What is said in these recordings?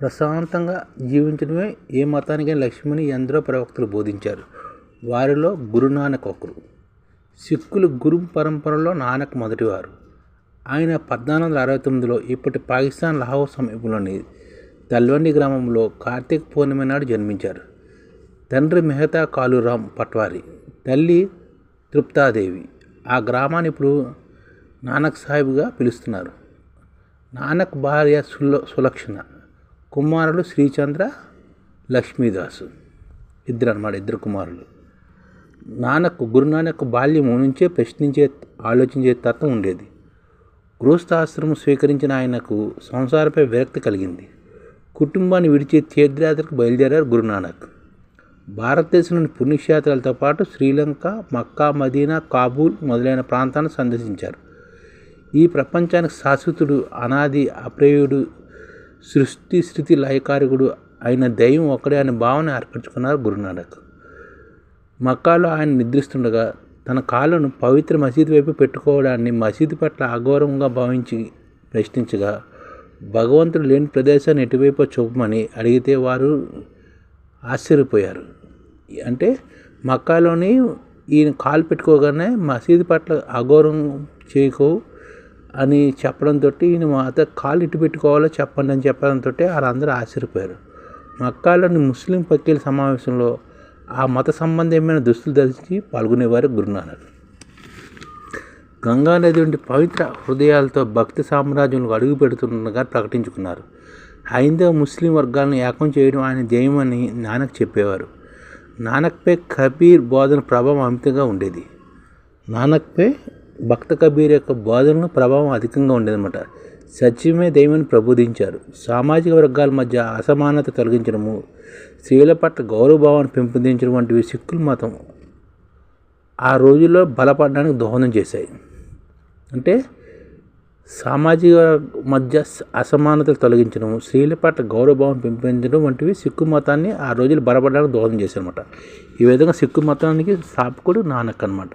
ప్రశాంతంగా జీవించడమే ఏ మతానికైనా లక్ష్యమని ఎందరో ప్రవక్తలు బోధించారు. వారిలో గురునానక్ ఒకరు. సిక్కులు గురు పరంపరలో నానక్ మొదటివారు. ఆయన పద్నాలుగు వందల అరవై తొమ్మిదిలో ఇప్పటి పాకిస్తాన్ లాహోర్ సమీపంలోని తల్వండి గ్రామంలో కార్తీక పూర్ణిమ నాడు జన్మించారు. తండ్రి మెహతా కాలురామ్ పట్వారి తల్లి తృప్తాదేవి. ఆ గ్రామాన్ని ఇప్పుడు నానక్ సాహిబ్గా పిలుస్తున్నారు. నానక్ భార్య సుల సులక్షణ. కుమారులు శ్రీచంద్ర లక్ష్మీదాసు. ఇద్దరు అన్నమాట ఇద్దరు కుమారులు. నాన్నకు గురునానక్ బాల్యం నుంచే ప్రశ్నించే ఆలోచించే తత్వం ఉండేది. గృహస్థాశ్రమం స్వీకరించిన ఆయనకు సంసారపై విరక్తి కలిగింది. కుటుంబాన్ని విడిచి తీర్థయాత్రకు బయలుదేరారు గురునానక్. భారతదేశంలోని పుణ్యక్షేత్రాలతో పాటు శ్రీలంక మక్కా మదీనా కాబూల్ మొదలైన ప్రాంతాలను సందర్శించారు. ఈ ప్రపంచానికి శాశ్వతుడు అనాది అప్రేయుడు సృష్టి స్థితి లయకారకుడు అయిన దైవం ఒక్కడే అనే భావన ఏర్పరచుకున్నారు గురునానక్. మక్కాలో ఆయన నిద్రిస్తుండగా తన కాళ్ళను పవిత్ర మసీదు వైపు పెట్టుకోవడాన్ని మసీదు పట్ల అగౌరవంగా భావించి ప్రశ్నించగా భగవంతుడు లేని ప్రదేశాన్ని ఎటువైపు చూపమని అడిగితే వారు ఆశ్చర్యపోయారు. అంటే మక్కాలోని ఈయన కాలు పెట్టుకోగానే మసీదు పట్ల అగౌరవం చేయకు అని చెప్పడంతో ఈయన మాత కాలు ఇటు పెట్టుకోవాలో చెప్పండి అని చెప్పడంతో వాళ్ళందరూ ఆశ్చర్యపోయారు. మక్కాలోని ముస్లిం పక్కీల సమావేశంలో ఆ మత సంబంధమైన దుస్తులు ధరించి పాల్గొనేవారు గురునానక్. గంగా నది వంటి పవిత్ర హృదయాలతో భక్తి సామ్రాజ్యంలో అడుగు పెడుతుండగా ప్రకటించుకున్నారు. హైందవ ముస్లిం వర్గాలను ఏకం చేయడం ఆయన ధ్యేయమని నానక్ చెప్పేవారు. నానక్పై కబీర్ బోధన ప్రభావం అమితంగా ఉండేది. నానక్పై భక్త కబీర్ యొక్క బోధనలు ప్రభావం అధికంగా ఉండేదన్నమాట. సత్యమే దైవని ప్రబోధించారు. సామాజిక వర్గాల మధ్య అసమానత తొలగించడము స్త్రీల పట్ల గౌరవభావాన్ని పెంపొందించడం వంటివి సిక్కుల మతం ఆ రోజుల్లో బలపడడానికి దోహదం చేశాయి. అంటే సామాజిక మధ్య అసమానతలు తొలగించడం స్త్రీల పట్ల గౌరవభావం పెంపొందించడం వంటివి సిక్కు మతాన్ని ఆ రోజులు బలపడడానికి దోహదం చేశారన్నమాట ఈ విధంగా సిక్కు మతానికి స్థాపకుడు నానక్ అనమాట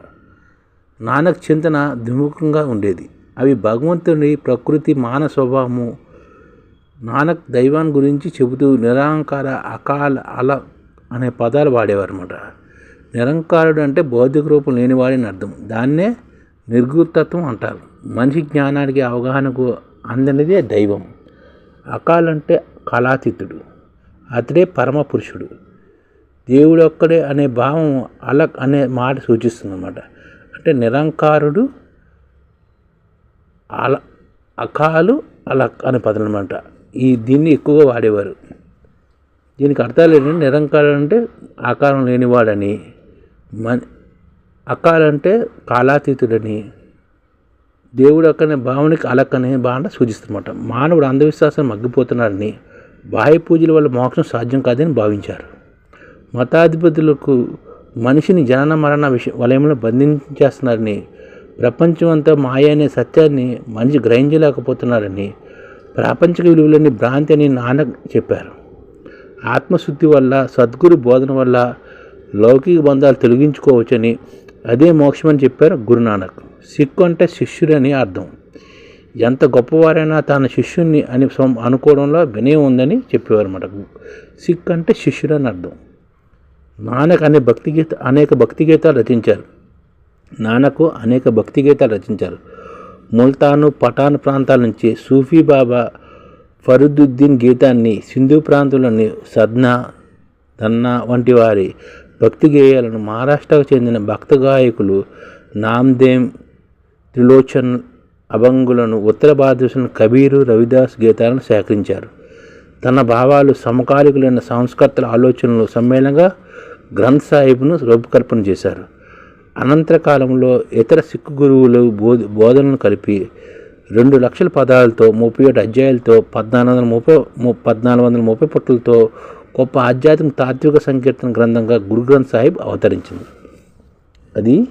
నానక్ చింతన ద్విముఖంగా ఉండేది. అవి భగవంతుని ప్రకృతి మాన స్వభావము. నానక్ దైవాన్ని గురించి చెబుతూ నిరాంకార అకాల అల అనే పదాలు వాడేవారు అనమాట నిరంకారుడు అంటే భౌతిక రూపం లేనివాడని అర్థం. దాన్నే నిర్గుతత్వం అంటారు. మనిషి జ్ఞానానికి అవగాహనకు అందనిదే దైవం. అకాల్ అంటే కళాతీతుడు. అతడే పరమ పురుషుడు దేవుడు ఒక్కడే అనే భావం అలక్ అనే మాట సూచిస్తుంది అన్నమాట అంటే నిరంకారుడు అల అకాలు అలక్ అనే పదం అనమాట ఈ దీన్ని ఎక్కువగా వాడేవారు. దీనికి అర్థాలు ఏంటంటే నిరంకారం అంటే ఆకారం లేనివాడని మన అకాలంటే కాలాతీతుడని దేవుడు అక్కనే భావనకి అలక్కనే భావన సూచిస్తున్నమాట మానవుడు అంధవిశ్వాసం మగ్గిపోతున్నాడని బాహ్య పూజల వల్ల మోక్షం సాధ్యం కాదని భావించారు. మతాధిపతులకు మనిషిని జనన మరణ విషయం వలయంలో బంధించేస్తున్నారని ప్రపంచం అంతా మాయ అనే సత్యాన్ని మనిషి గ్రహించలేకపోతున్నారని ప్రాపంచిక విలువలని భ్రాంతి అని నాన్న చెప్పారు. ఆత్మశుద్ధి వల్ల సద్గురు బోధన వల్ల లౌకిక బంధాలు తొలగించుకోవచ్చని అదే మోక్షమని చెప్పారు గురునానక్. సిక్కు అంటే శిష్యుడని అర్థం. ఎంత గొప్పవారైనా తన శిష్యుణ్ణి అని అనుకోవడంలో వినయం ఉందని చెప్పేవారు అన్నమాట సిక్ అంటే శిష్యుడని అర్థం. నానక్ అనే భక్తి గీత అనేక భక్తి గీతాలు రచించారు. నానకు అనేక భక్తి గీతాలు రచించారు. ముల్తాను పఠాన్ ప్రాంతాల నుంచి సూఫీ బాబా ఫరుదుద్దీన్ గీతాన్ని సింధు ప్రాంతంలోని సద్నా దన్నా వంటి వారి భక్తి గేయాలను మహారాష్ట్రకు చెందిన భక్త గాయకులు నామ్దేవ్ త్రిలోచన్ అభంగులను ఉత్తర భారతదేశంలో కబీరు రవిదాస్ గీతాలను సేకరించారు. తన భావాలు సమకాలికులైన సంస్కర్తల ఆలోచనలు సమ్మేళనంగా గ్రంథ్ సాహిబ్ను రూపకల్పన చేశారు. అనంతర కాలంలో ఇతర సిక్కు గురువులు బోధ బోధనలు కలిపి రెండు లక్షల పదాలతో ముప్పై ఏడు అధ్యాయులతో పద్నాలుగు వందల ముప్పై పద్నాలుగు వందల ముప్పై పుట్టులతో గొప్ప ఆధ్యాత్మిక తాత్విక సంకీర్తన గ్రంథంగా గురు గ్రంథ్ సాహిబ్ అవతరించింది. అది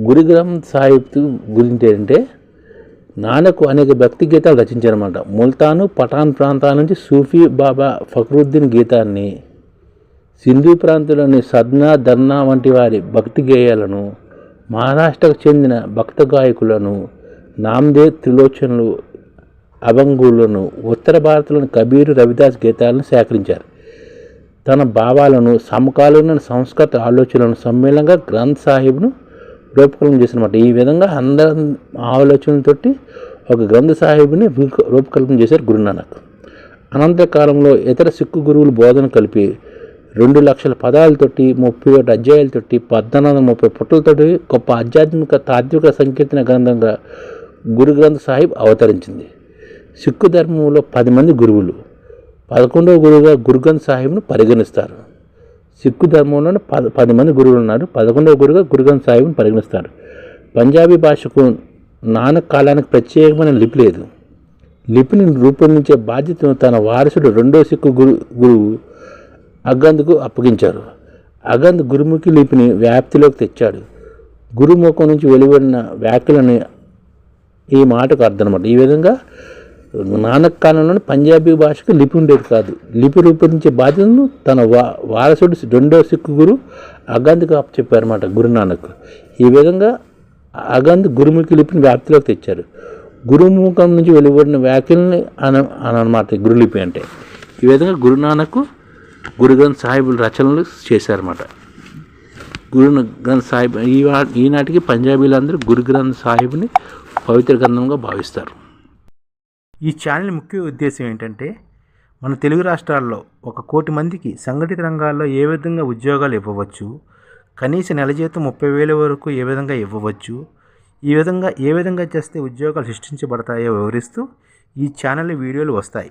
గురు గ్రంథ్ సాహిబ్ గురించి ఏంటంటే నానకు అనేక భక్తి గీతాలు రచించారన్నమాట. ముల్తాను పఠాన్ ప్రాంతాల నుంచి సూఫీ బాబా ఫక్రుద్దీన్ గీతాన్ని సింధు ప్రాంతంలోని సద్నా ధర్నా వంటి వారి భక్తి గేయాలను మహారాష్ట్రకు చెందిన భక్త గాయకులను నామ్దేవ్ త్రిలోచనలు అభంగులను ఉత్తర భారత్లోని కబీరు రవిదాస్ గీతాలను సేకరించారు. తన భావాలను సమకాలీన సంస్కృత ఆలోచనలను సమ్మేళనంగా గ్రంథ్ సాహిబ్ను రూపకల్పన చేసినమాట. ఈ విధంగా అందరి ఆలోచనలతోటి ఒక గ్రంథ సాహిబ్ని రూప- రూపకల్పన చేశారు గురునానక్. అనంతకాలంలో ఇతర సిక్కు గురువులు బోధన కలిపి రెండు లక్షల పదాలతోటి ముప్పై ఒకటి అధ్యాయాలతోటి పద్నాలుగు వందల ముప్పై పుట్టలతోటి గొప్ప ఆధ్యాత్మిక తాత్విక సంకీర్తన గ్రంథంగా గురు గ్రంథ సాహిబ్ అవతరించింది. సిక్కు ధర్మంలో పది మంది గురువులు. పదకొండవ గురువుగా గురు గ్రంథ్ సాహిబ్ను పరిగణిస్తారు. సిక్కు ధర్మంలోనే పద పది మంది గురువులు ఉన్నారు. పదకొండవ గురువుగా గురు గ్రంథ్ సాహిబ్ను పరిగణిస్తారు. పంజాబీ భాషకు నానక్ కాలానికి ప్రత్యేకమైన లిపి లేదు. లిపిని రూపొందించే బాధ్యతను తన వారసుడు రెండో సిక్కు గురు గురువు అగంద్కు అప్పగించారు. అగంద్ గురుముఖి లిపిని వ్యాప్తిలోకి తెచ్చాడు. గురుముఖం నుంచి వెలువడిన వ్యాఖ్యలని ఈ మాటకు అర్థం అనమాట ఈ విధంగా నానక్ కాలంలోని పంజాబీ భాషకు లిపి ఉండేది కాదు. లిపి రూపొందించే బాధ్యతను తన వా వారసుడు రెండో సిక్కు గురు అగంద్కు అప్పచెప్పారన్నమాట గురునానక్. ఈ విధంగా అగంద్ గురుముఖి లిపిని వ్యాప్తిలోకి తెచ్చారు. గురుముఖం నుంచి వెలువడిన వ్యాఖ్యల్ని అన అనమాట గురులిపి అంటే. ఈ విధంగా గురునానక్ గురు గ్రంథ్ సాహిబుల రచనలు చేశారన్నమాట. గురు గ్రంథ్ సాహిబ్ ఈ ఈనాటికి పంజాబీలందరూ గురు గ్రంథ్ సాహిబ్ని పవిత్ర గ్రంథంగా భావిస్తారు. ఈ ఛానల్ ముఖ్య ఉద్దేశం ఏంటంటే మన తెలుగు రాష్ట్రాల్లో ఒక కోటి మందికి సంఘటిత రంగాల్లో ఏ విధంగా ఉద్యోగాలు ఇవ్వవచ్చు కనీస నెల జీతం ముప్పై వేల వరకు ఏ విధంగా ఇవ్వవచ్చు ఈ విధంగా ఏ విధంగా చేస్తే ఉద్యోగాలు సృష్టించబడతాయో వివరిస్తూ ఈ ఛానల్ వీడియోలు వస్తాయి.